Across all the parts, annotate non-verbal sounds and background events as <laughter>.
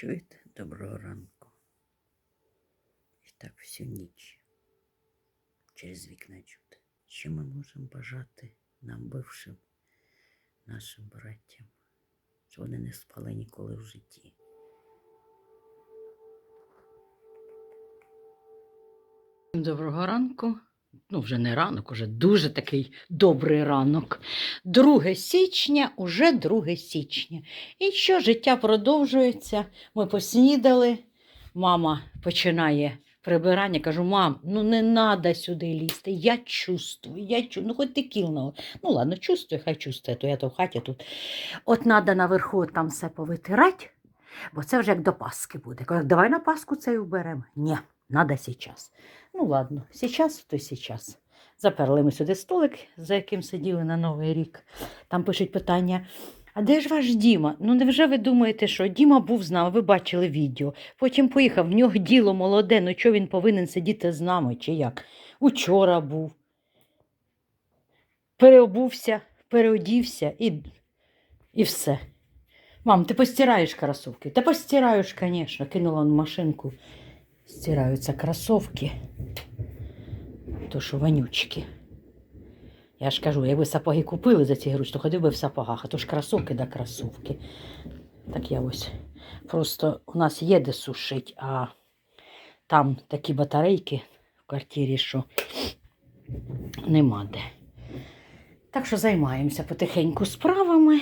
Чуєте? Доброго ранку. І так всю ніч через вікна чути. Що ми можемо бажати нам бившим, нашим браттям, що вони не спали ніколи в житті. Доброго ранку. Ну, вже не ранок, уже дуже такий добрий ранок. 2 січня, уже 2 січня. І що життя продовжується. Ми поснідали. Мама починає прибирання. Кажу, мам, ну не треба сюди лізти. Я чувствую, я чувствую. Ну, хоч ти кілного. Ну ладно, чувствую, хай чувствує, то я то в хаті тут. От треба наверху там все повитирати, бо це вже як до Паски буде. Кажу, давай на Паску це і вберемо. Ні, треба зараз. Ну ладно, зараз, то зараз. Заперли ми сюди столик, за яким сиділи на Новий рік. Там пишуть питання. А де ж ваш Діма? Ну невже ви думаєте, що Діма був з нами, ви бачили відео. Потім поїхав, в нього діло молоде, ну чого він повинен сидіти з нами, чи як? Учора був. Переобувся, переодівся і, і все. Мам, ти постираєш кросовки? Та постираєш, звісно, кинула в машинку. Стираються кросовки. То що вонючки. Я ж кажу, якби сапоги купили за ці гроші, то ходив би в сапогах, а то ж кросовки да кросовки. Так я ось. Просто у нас є де сушить, а там такі батарейки в квартирі, що нема де. Так що займаємося потихеньку справами.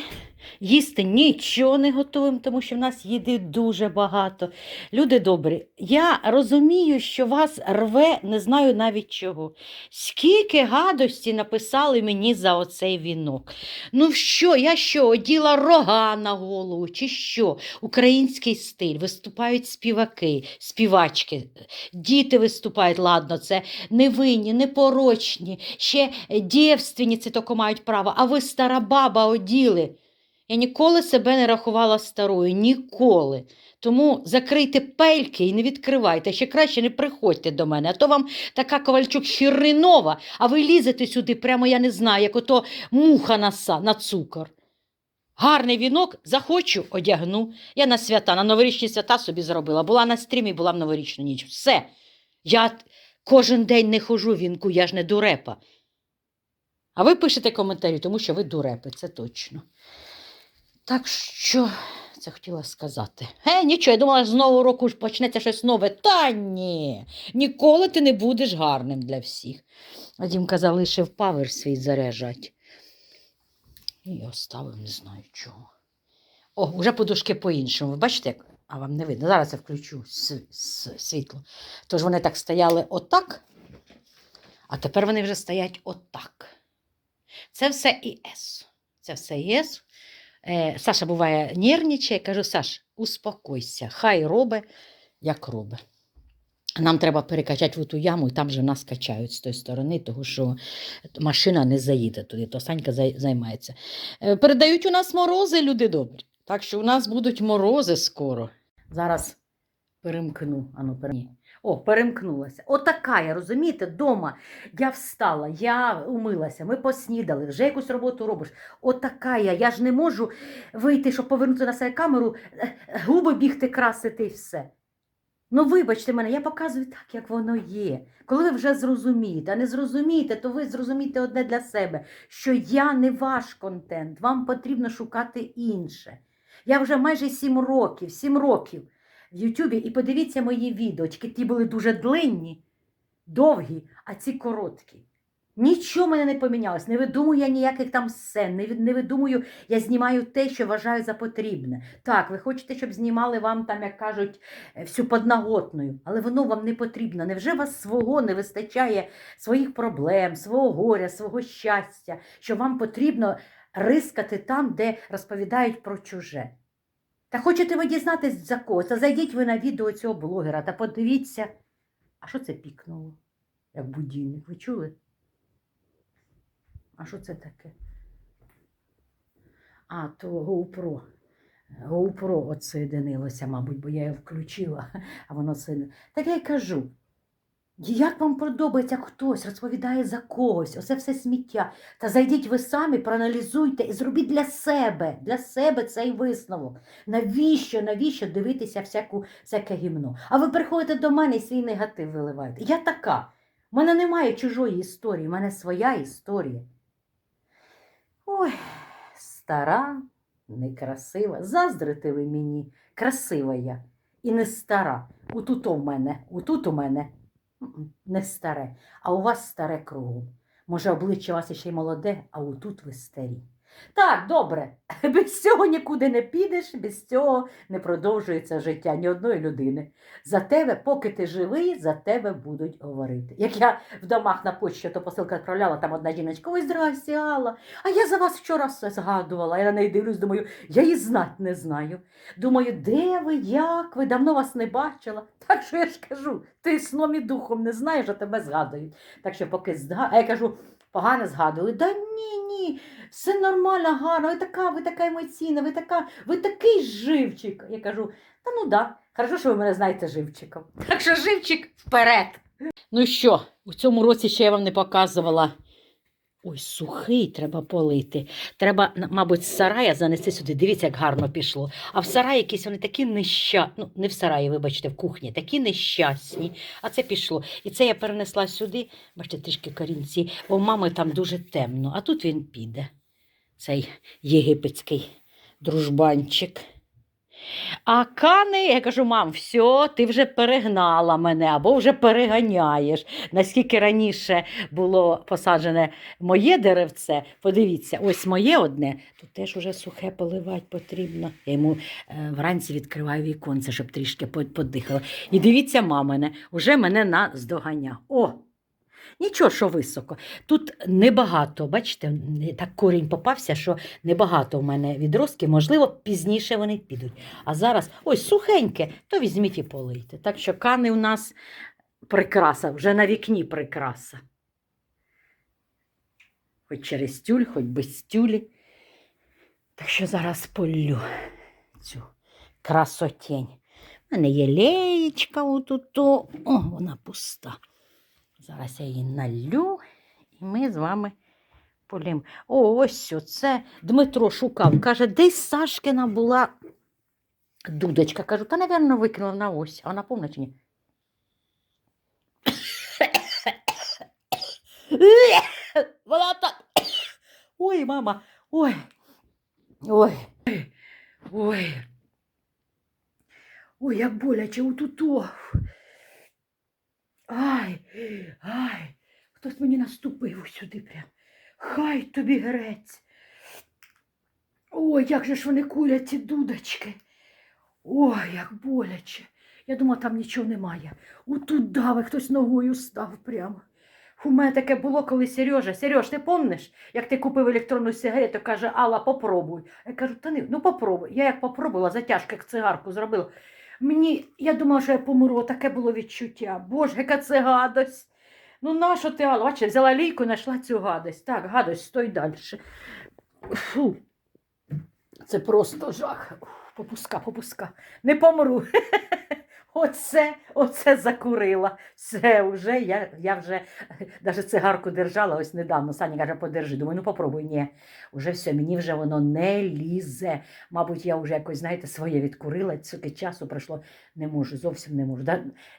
Їсти нічого не готуємо, тому що в нас їди дуже багато. Люди добрі, я розумію, що вас рве, не знаю навіть чого. Скільки гадості написали мені за оцей вінок. Ну що, я що, оділа рога на голову, чи що? Український стиль, виступають співаки, співачки, діти виступають, ладно, це невинні, непорочні, ще дівственниці тільки мають право, а ви стара баба оділи. Я ніколи себе не рахувала старою, ніколи. Тому закрийте пельки і не відкривайте. Ще краще не приходьте до мене. А то вам така ковальчук хіринова, а ви лізете сюди, прямо я не знаю, як ото муха на, на цукор. Гарний вінок захочу, одягну. Я на свята, на новорічні свята собі зробила. Була на стрімі, була в новорічну ніч. Все. Я кожен день не хожу в вінку, я ж не дурепа. А ви пишете коментарі, тому що ви дурепи, це точно. Так що це хотіла сказати. Е, нічого, я думала, з нового року ж почнеться щось нове. Та ні, ніколи ти не будеш гарним для всіх. А Дімка залишив павер свій заряджать. І оставив, не знаю чого. О, вже подушки по-іншому. Бачите, як? А вам не видно. Зараз я включу світло. Тож вони так стояли отак, а тепер вони вже стоять отак. Це все ІС. Це все ІС. Е, Саша буває нервничає, кажу, Саш, успокойся, хай робить, як робить. Нам треба перекачати в ту яму, і там же нас качають з тої сторони, тому що машина не заїде туди, то Санька займається. Е, Передають у нас морози, люди добрі. Так що у нас будуть морози скоро. Зараз перемкну. Ану, пере... О, перемкнулася. Отака я, розумієте, дома. Я встала, я умилася, ми поснідали, вже якусь роботу робиш. Отака я. Я ж не можу вийти, щоб повернути на себе камеру, е, е, губи бігти, красити і все. Ну, вибачте мене, я показую так, як воно є. Коли ви вже зрозумієте, а не зрозумієте, то ви зрозумієте одне для себе, що я не ваш контент, вам потрібно шукати інше. Я вже майже сім років, сім років в Ютубі, і подивіться мої відео. Тільки ті були дуже длинні, довгі, а ці короткі. Нічого мене не помінялось. Не видумую я ніяких там сцен, не, не видумую, я знімаю те, що вважаю за потрібне. Так, ви хочете, щоб знімали вам там, як кажуть, е, всю подноготною, але воно вам не потрібно. Невже вас свого не вистачає своїх проблем, свого горя, свого щастя, що вам потрібно рискати там, де розповідають про чуже? Та хочете ви дізнатись за кого? Та зайдіть ви на відео цього блогера та подивіться. А що це пікнуло? Як будильник, ви чули? А що це таке? А, то GoPro. GoPro отсоєдинилося, мабуть, бо я його включила, а воно сильно. Так я й кажу. Як вам подобається хтось розповідає за когось, оце все сміття. Та зайдіть ви самі, проаналізуйте і зробіть для себе, для себе цей висновок. Навіщо, навіщо дивитися всяку, всяке гімно? А ви приходите до мене і свій негатив виливаєте. Я така. У мене немає чужої історії, у мене своя історія. Ой, стара, некрасива. Заздрите ви мені, красива я. І не стара. Отут у мене, отут у мене не старе, а у вас старе кругом. Може, обличчя у вас ще й молоде, а отут ви старі. Так, добре, <laughs> без цього нікуди не підеш, без цього не продовжується життя ні одної людини. За тебе, поки ти живий, за тебе будуть говорити. Як я в домах на почті то посилка відправляла, там одна жіночка, ой, здрасте, Алла, а я за вас вчора все згадувала. Я на неї дивлюсь, думаю, я її знать не знаю. Думаю, де ви, як ви, давно вас не бачила. Так що я ж кажу, ти сном і духом не знаєш, а тебе згадують. Так що поки зга... А я кажу, погано згадували. Да ні, ні, все нормально, гарно, ви така, ви така емоційна, ви така, ви такий живчик. Я кажу, та ну да, хорошо, що ви мене знаєте живчиком. Так що живчик вперед. Ну що, у цьому році ще я вам не показувала. Ой, сухий треба полити. Треба, мабуть, з сарая занести сюди. Дивіться, як гарно пішло. А в сараї якісь вони такі нещасні. Ну, не в сараї, вибачте, в кухні, такі нещасні. А це пішло. І це я перенесла сюди, бачите, трішки корінці, бо у мами там дуже темно, а тут він піде. Цей єгипетський дружбанчик. А кани, я кажу, мам, все, ти вже перегнала мене або вже переганяєш. Наскільки раніше було посаджене моє деревце, подивіться, ось моє одне, тут теж уже сухе поливати потрібно. Я йому е, вранці відкриваю віконце, щоб трішки подихало. І дивіться, мамине, уже мене наздоганя. О! Нічого, що високо. Тут небагато, бачите, так корінь попався, що небагато в мене відростки, можливо, пізніше вони підуть. А зараз ось сухеньке, то візьміть і полийте. Так що кани у нас прикраса, вже на вікні прикраса. Хоч через тюль, хоч без тюлі. Так що зараз полю цю красотень. У мене є леєчка отут. О, вона пуста. Зараз я її налю, і ми з вами полім. О, ось це Дмитро шукав. Каже, десь Сашкина була дудочка. Кажу, та, напевно, викинула на ось. А вона повна чи ні? Вона так. Ой, мама, ой. Ой. Ой. Ой, як боляче отуто. Ай, ай, хтось мені наступив сюди прям. Хай тобі грець. Ой, як же ж вони кулять ці дудочки. Ой, як боляче. Я думала, там нічого немає. Отут дави хтось ногою став прямо. У мене таке було, коли Сережа. Сереж, ти помниш, як ти купив електронну сигарету, каже, Алла, попробуй. Я кажу, та не, ну попробуй. Я як попробувала, затяжку, як цигарку зробила. Мені, я думала, що я помру, таке було відчуття. Боже, яка це гадость. Ну, нащо ти, Алла? Бачиш, взяла лійку і знайшла цю гадость. Так, гадость, стой далі. Фу. Це просто жах. Попуска, попуска. Не помру. <laughs> Оце, оце закурила. Все, вже я, я вже <laughs> навіть цигарку держала ось недавно. Саня каже, подержи. Думаю, ну попробуй. Ні. Уже все, мені вже воно не лізе. Мабуть, я вже якось, знаєте, своє відкурила, скільки часу пройшло, не можу, зовсім не можу.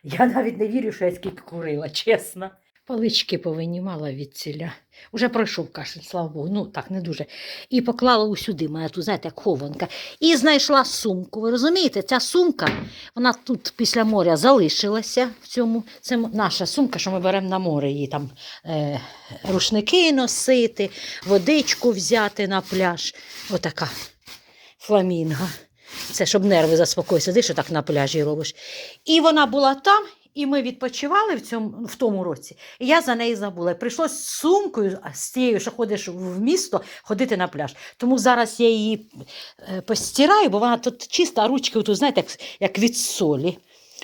Я навіть не вірю, що я скільки курила, чесно. Палички повинімала від ціля. Уже пройшов кашель, слава Богу, ну так не дуже. І поклала усюди, мене тут, знаєте, як хованка. І знайшла сумку. Ви розумієте, ця сумка, вона тут після моря залишилася в цьому. Це наша сумка, що ми беремо на море. Її там е, рушники носити, водичку взяти на пляж. Отака фламінга. Це щоб нерви заспокоїтися, сидиш отак на пляжі робиш. І вона була там, і ми відпочивали в, цьому, в тому році. І я за неї забула. І Прийшлось з сумкою, з тією, що ходиш в місто, ходити на пляж. Тому зараз я її е, постираю, бо вона тут чиста, а ручки, тут, знаєте, як, як від солі.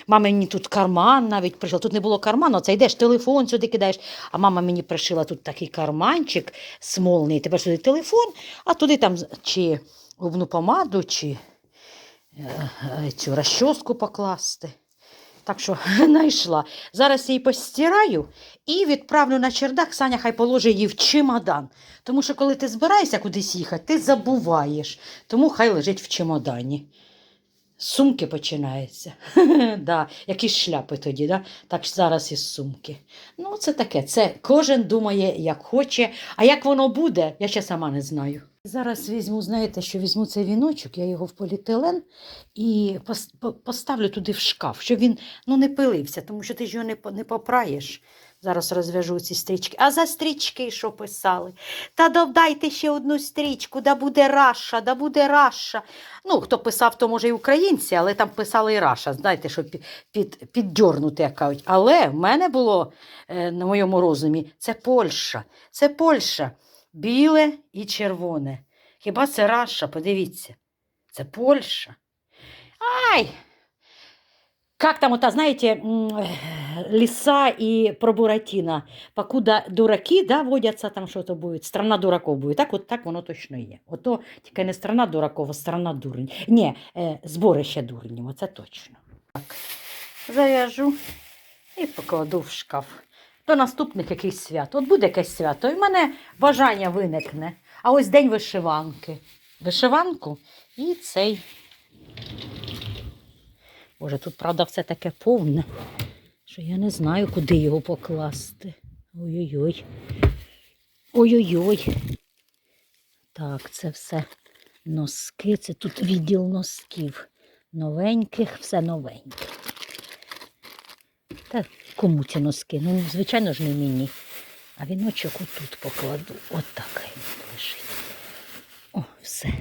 Мама мені тут карман навіть пришила. Тут не було карману, це йдеш, телефон сюди кидаєш. А мама мені пришила тут такий карманчик смолний. Тепер сюди телефон, а туди там чи губну помаду, чи е, е, цю розчоску покласти. Так що <laughs> знайшла. Зараз її постираю і відправлю на чердак. Саня хай положить її в чемодан. Тому що коли ти збираєшся кудись їхати, ти забуваєш. Тому хай лежить в чемодані. Сумки починається. <laughs> да, якісь шляпи тоді, да? так зараз із сумки. Ну, це таке. Це кожен думає, як хоче. А як воно буде, я ще сама не знаю. Зараз візьму, знаєте, що візьму цей віночок, я його в поліетилен і поставлю туди в шкаф, щоб він ну, не пилився, тому що ти ж його не, попраєш. Зараз розв'яжу ці стрічки. А за стрічки що писали? Та додайте ще одну стрічку, да буде Раша, да буде Раша. Ну, хто писав, то може і українці, але там писали і Раша, знаєте, щоб під, піддьорнути, як кажуть. Але в мене було е, на моєму розумі це Польща. Це Польща. Біле і червоне. Хіба це Раша? Подивіться. Це Польща. Ай! Как там, ота, э, лиса и про Буратино. Покуда дураки, да, водяться, там что-то будет. Страна дураков буде. Так, от так воно точно є. Ото тільки не страна дураков, а страна дурень. Ні, е, зборище дурнів, оце точно. Так, зав'яжу і покладу в шкаф. До наступних якихось свят. От буде якесь свято, і в мене бажання виникне. А ось день вишиванки. Вишиванку і цей. Боже, тут, правда, все таке повне, що я не знаю, куди його покласти. Ой-ой-ой. Ой-ой-ой. Так, це все носки. Це тут відділ носків. Новеньких, все новеньке. Та кому ці носки? Ну, звичайно ж, не мені. А віночок отут покладу. Отак От він лежить. О, все.